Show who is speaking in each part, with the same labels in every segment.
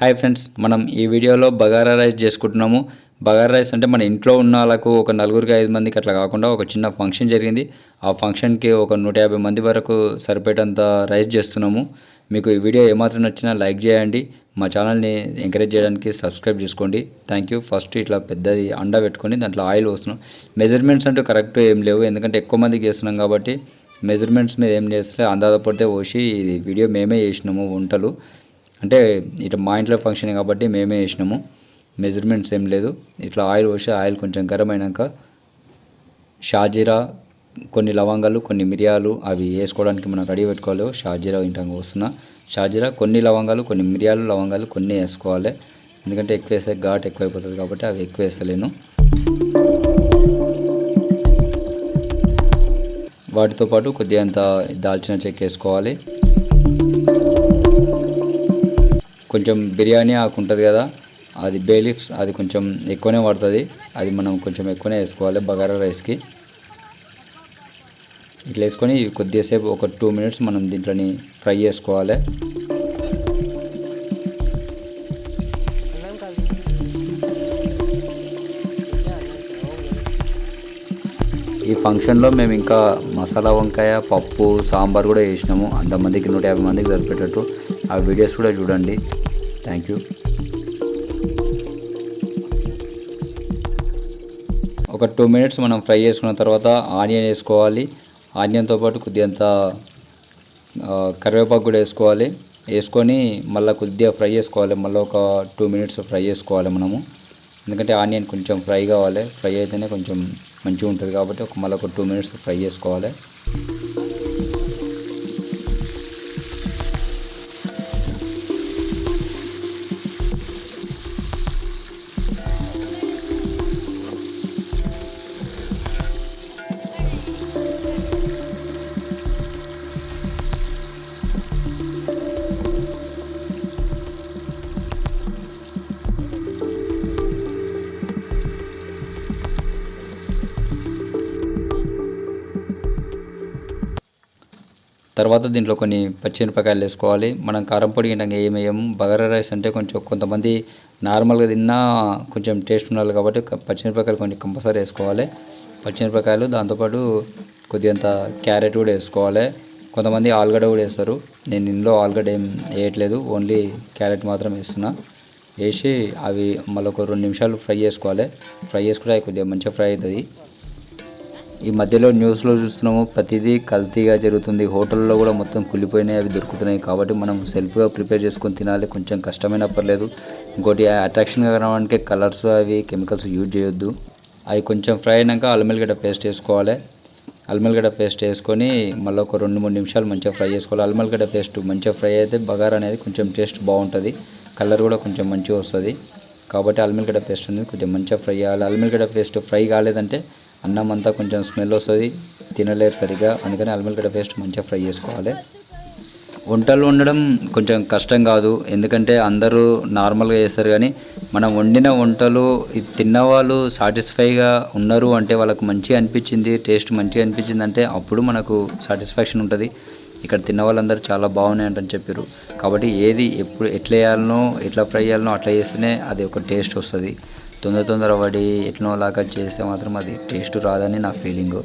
Speaker 1: Hi friends మనం ఈ వీడియోలో బగారా రైస్ చేసుకుంటున్నాము. బగారా రైస్ అంటే మన ఇంట్లో ఉన్న వాళ్ళకు ఒక నలుగురికి ఐదు మందికి అట్లా కాకుండా ఒక చిన్న ఫంక్షన్ జరిగింది. ఆ ఫంక్షన్కి ఒక నూట యాభై మంది వరకు సరిపోయేటంత రైస్ చేస్తున్నాము. మీకు ఈ వీడియో ఏమాత్రం నచ్చినా లైక్ చేయండి. మా ఛానల్ని ఎంకరేజ్ చేయడానికి సబ్స్క్రైబ్ చేసుకోండి. Thank you. ఫస్ట్ ఇట్లా పెద్దది అండ పెట్టుకొని దాంట్లో ఆయిల్ పోస్తున్నాం. మెజర్మెంట్స్ అంటూ కరెక్ట్ ఏం లేవు. ఎందుకంటే ఎక్కువ మందికి చేస్తున్నాం కాబట్టి మెజర్మెంట్స్ మీద ఏం చేస్తే అందాజ పడితే పోసి ఈ వీడియో మేమే చేసినాము వంటలు. అంటే ఇట్లా మా ఇంట్లో ఫంక్షన్ కాబట్టి మేమే వేసినాము. మెజర్మెంట్స్ ఏం లేదు. ఇట్లా ఆయిల్ పోసి ఆయిల్ కొంచెం గరం అయినాక షాజీరా కొన్ని లవంగాలు కొన్ని మిరియాలు అవి వేసుకోవడానికి మనం అడిగి పెట్టుకోవాలి. షాజీరా ఇంటాక వస్తున్నా. షాజీరా కొన్ని లవంగాలు కొన్ని మిరియాలు లవంగాలు కొన్ని వేసుకోవాలి. ఎందుకంటే ఎక్కువ వేస్తే ఘాట్ ఎక్కువైపోతుంది కాబట్టి అవి ఎక్కువ వేస్తలేను. వాటితో పాటు కొద్దిగా అంత దాల్చిన చెక్క వేసుకోవాలి. కొంచెం బిర్యానీ ఆకు ఉంటుంది కదా అది బేలీఫ్స్ అది కొంచెం ఎక్కువనే పడుతుంది అది మనం కొంచెం ఎక్కువనే వేసుకోవాలి బగారా రైస్కి. ఇట్లా వేసుకొని కొద్దిసేపు ఒక టూ మినిట్స్ మనం దీంట్లోని ఫ్రై చేసుకోవాలి. ఈ ఫంక్షన్లో మేము ఇంకా మసాలా వంకాయ పప్పు సాంబార్ కూడా వేసినాము. అంతమందికి నూట యాభై మందికి సరిపెట్టట్టు ఆ వీడియోస్ కూడా చూడండి. థ్యాంక్ యూ ఒక టూ మినిట్స్ మనం ఫ్రై చేసుకున్న తర్వాత ఆనియన్ వేసుకోవాలి. ఆనియన్తో పాటు కొద్దిగంత కరివేపాకు కూడా వేసుకోవాలి. వేసుకొని మళ్ళీ కొద్దిగా ఫ్రై చేసుకోవాలి. మళ్ళీ ఒక టూ మినిట్స్ ఫ్రై చేసుకోవాలి మనము. ఎందుకంటే ఆనియన్ కొంచెం ఫ్రై కావాలి. ఫ్రై అయితేనే కొంచెం మంచిగా ఉంటుంది కాబట్టి ఒక మళ్ళీ ఒక టూ మినిట్స్ ఫ్రై చేసుకోవాలి. తర్వాత దీంట్లో కొన్ని పచ్చిమిరపకాయలు వేసుకోవాలి. మనం కారం పొడి ఇంటంగా ఏం బగారా రైస్ అంటే కొంచెం కొంతమంది నార్మల్గా తిన్నా కొంచెం టేస్ట్ ఉండాలి కాబట్టి పచ్చిమిరపకాయలు కొన్ని కంపల్సరీ వేసుకోవాలి. పచ్చిమిరపకాయలు దాంతోపాటు కొద్దిగంత క్యారెట్ కూడా వేసుకోవాలి. కొంతమంది ఆలుగడ్డ కూడా వేస్తారు. నేను ఇందులో ఆలుగడ్డ ఏం వేయట్లేదు. ఓన్లీ క్యారెట్ మాత్రం వేస్తున్నా. వేసి అవి మళ్ళీ ఒక రెండు నిమిషాలు ఫ్రై చేసుకోవాలి. ఫ్రై చేసుకుంటే అవి కొద్దిగా మంచిగా ఫ్రై అవుతుంది ఈ మధ్యలో న్యూస్లో చూస్తున్నాము ప్రతిదీ కల్తీగా జరుగుతుంది. హోటల్లో కూడా మొత్తం కులిపోయినాయి అవి దొరుకుతున్నాయి కాబట్టి మనం సెల్ఫ్గా ప్రిపేర్ చేసుకొని తినాలి. కొంచెం కష్టమైన పర్లేదు. ఇంకోటి అట్రాక్షన్గా కనడానికి కలర్స్ అవి కెమికల్స్ యూజ్ చేయొద్దు. అవి కొంచెం ఫ్రై అయినాక అల్లం పేస్ట్ వేసుకోవాలి. అల్లం పేస్ట్ వేసుకొని మళ్ళీ ఒక రెండు మూడు నిమిషాలు మంచిగా ఫ్రై చేసుకోవాలి. అల్లం పేస్ట్ మంచిగా ఫ్రై అయితే బగారా అనేది కొంచెం టేస్ట్ బాగుంటుంది. కలర్ కూడా కొంచెం మంచిగా వస్తుంది. కాబట్టి అల్లం పేస్ట్ అనేది కొంచెం మంచిగా ఫ్రై చేయాలి అల్లం పేస్ట్ ఫ్రై కాలేదంటే అన్నం అంతా కొంచెం స్మెల్ వస్తుంది తినలేరు సరిగా. అందుకని అల్లం పేస్ట్ మంచిగా ఫ్రై చేసుకోవాలి. వంటలు వండడం కొంచెం కష్టం కాదు. ఎందుకంటే అందరూ నార్మల్గా చేస్తారు కానీ మనం వండిన వంటలు తిన్నవాళ్ళు సాటిస్ఫైగా ఉన్నారు అంటే వాళ్ళకు మంచిగా అనిపించింది టేస్ట్ మంచిగా అనిపించింది అంటే అప్పుడు మనకు సాటిస్ఫాక్షన్ ఉంటుంది. ఇక్కడ తిన్న వాళ్ళందరూ చాలా బాగున్నాయి అంటని చెప్పారు కాబట్టి ఏది ఎప్పుడు ఎట్లా వేయాలనో ఎట్లా ఫ్రై చేయాలనో అట్లా చేస్తేనే అది ఒక టేస్ట్ వస్తుంది. తొందర తొందర పడి ఎట్నో లాగా చేస్తే మాత్రం అది టేస్ట్ రాదని నా ఫీలింగు.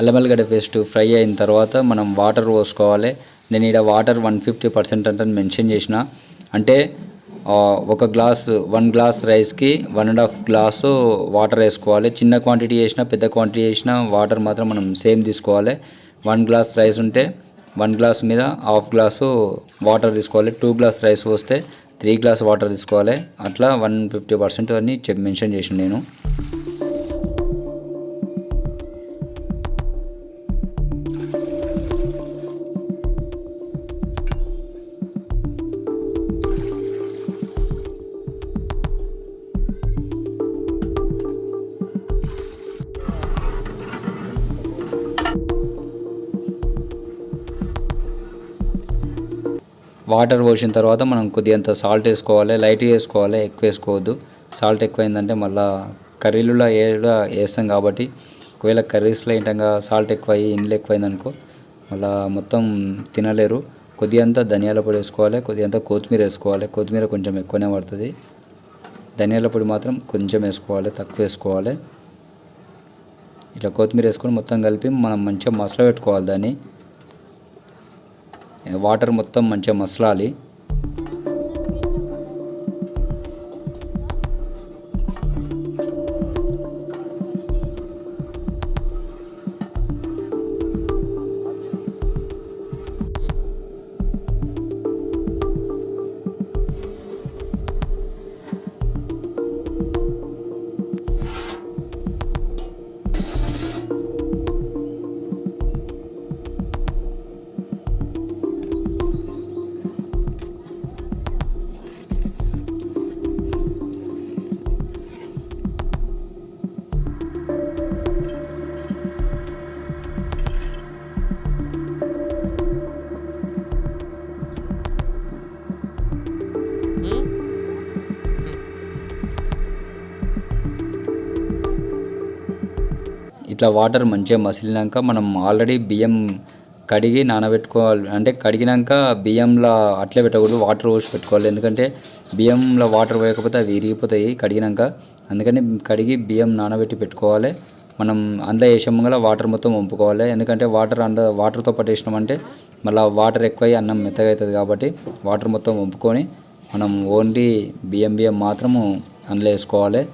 Speaker 1: అల్లం పేస్ట్ ఫ్రై అయిన తర్వాత మనం వాటర్ పోసుకోవాలి. నేను ఇక్కడ వాటర్ వన్ ఫిఫ్టీ పర్సెంట్ అంటే మెన్షన్ చేసిన. అంటే ఒక గ్లాస్ వన్ గ్లాస్ రైస్కి one and half glass water వేసుకోవాలి. చిన్న క్వాంటిటీ చేసినా పెద్ద క్వాంటిటీ చేసినా వాటర్ మాత్రం మనం సేమ్ తీసుకోవాలి. వన్ గ్లాస్ రైస్ ఉంటే వన్ గ్లాస్ మీద హాఫ్ గ్లాసు వాటర్ తీసుకోవాలి. టూ గ్లాస్ రైస్ వస్తే త్రీ గ్లాస్ వాటర్ తీసుకోవాలి. అట్లా వన్ ఫిఫ్టీ పర్సెంట్ అని చెప్ మెన్షన్ చేసిన నేను. వాటర్ పోసిన తర్వాత మనం కొద్దిగంత సాల్ట్ వేసుకోవాలి లైట్గా వేసుకోవాలి ఎక్కువ వేసుకోవద్దు. సాల్ట్ ఎక్కువైందంటే మళ్ళీ కర్రీలలో ఏలా వేస్తాం కాబట్టి ఒకవేళ కర్రీస్లో ఏంటంగా సాల్ట్ ఎక్కువ అయ్యి ఇండ్లు ఎక్కువైందనుకో మళ్ళీ మొత్తం తినలేరు. కొద్దిగంత ధనియాల పొడి వేసుకోవాలి కొద్దిగంత కొత్తిమీర వేసుకోవాలి. కొత్తిమీర కొంచెం ఎక్కువనే పడుతుంది. ధనియాల పొడి మాత్రం కొంచెం వేసుకోవాలి తక్కువ వేసుకోవాలి. ఇట్లా కొత్తిమీర వేసుకొని మొత్తం కలిపి మనం మంచిగా మసాలా పెట్టుకోవాలి దాన్ని. వాటర్ మొత్తం మంచిగా మసలాలి. ఇట్లా వాటర్ మంచిగా మసిలినాక మనం ఆల్రెడీ బియ్యం కడిగి నానబెట్టుకోవాలి. అంటే కడిగినాక బియ్యంలో అట్లే పెట్టకూడదు వాటర్ పోసి పెట్టుకోవాలి. ఎందుకంటే బియ్యంలో వాటర్ పోయకపోతే అవి విరిగిపోతాయి కడిగినాక. అందుకని కడిగి బియ్యం నానబెట్టి పెట్టుకోవాలి. మనం అందులో వేసాము గల వాటర్ మొత్తం వంపుకోవాలి. ఎందుకంటే వాటర్ అంద వాటర్తో పాటు వేసినామంటే మళ్ళీ వాటర్ ఎక్కువై అన్నం మెత్తగా అవుతుంది కాబట్టి వాటర్ మొత్తం వంపుకొని మనం ఓన్లీ బియ్యం బియ్యం మాత్రము అందులో వేసుకోవాలి.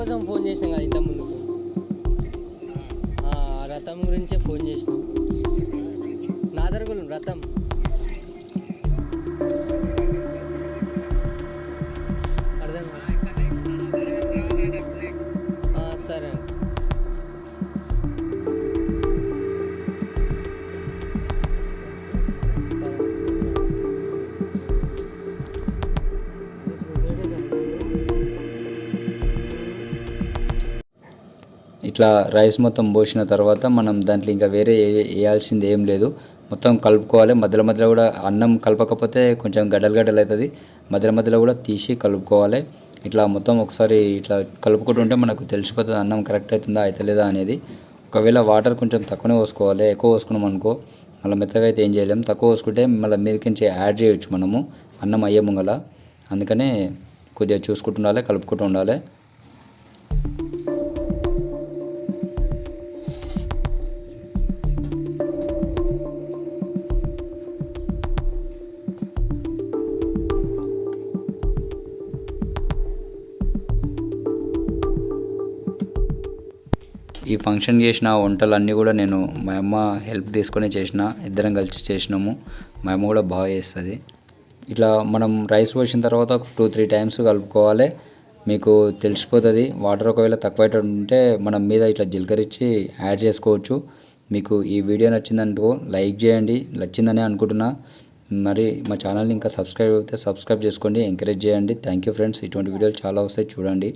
Speaker 2: కోసం ఫోన్ చేసినా కదా ఇంతకుముందు. రథం గురించే ఫోన్ చేసినాం. నాదరుగులు రథం. అర్థం సరే.
Speaker 1: ఇట్లా రైస్ మొత్తం పోసిన తర్వాత మనం దాంట్లో ఇంకా వేరే వేయాల్సింది ఏం లేదు. మొత్తం కలుపుకోవాలి. మధ్యలో మధ్యలో కూడా అన్నం కలపకపోతే కొంచెం గడ్డలు గడ్డలు అవుతుంది. మధ్యలో మధ్యలో కూడా తీసి కలుపుకోవాలి. ఇట్లా మొత్తం ఒకసారి ఇట్లా కలుపుకుంటుంటే మనకు తెలిసిపోతుంది అన్నం కరెక్ట్ అవుతుందా అవుతలేదా అనేది. ఒకవేళ వాటర్ కొంచెం తక్కువనే పోసుకోవాలి. ఎక్కువ పోసుకున్నాం అనుకో మళ్ళీ మెత్తగా అయితే ఏం చేయలేం. తక్కువ పోసుకుంటే మళ్ళీ మీదకించి యాడ్ చేయొచ్చు మనము. అన్నం అయ్యే ముంగల. అందుకనే కొద్దిగా చూసుకుంటూ ఉండాలి కలుపుకుంటూ ఉండాలి. ఈ ఫంక్షన్ చేసిన వంటలన్నీ కూడా నేను మా అమ్మ హెల్ప్ తీసుకొని చేసిన ఇద్దరం కలిసి చేసినాము. మా అమ్మ కూడా బాగా చేస్తుంది. ఇట్లా మనం రైస్ పోసిన తర్వాత ఒక టూ త్రీ టైమ్స్ కలుపుకోవాలి. మీకు తెలిసిపోతుంది వాటర్ ఒకవేళ తక్కువ ఉంటే మనం మీద ఇట్లా జీలకరించి యాడ్ చేసుకోవచ్చు. మీకు ఈ వీడియో నచ్చిందనుకో లైక్ చేయండి. నచ్చిందని అనుకుంటున్నా. మరి మా ఛానల్ని ఇంకా సబ్స్క్రైబ్ అయితే సబ్స్క్రైబ్ చేసుకోండి ఎంకరేజ్ చేయండి. Thank you friends. ఇటువంటి వీడియోలు చాలా వస్తాయి చూడండి.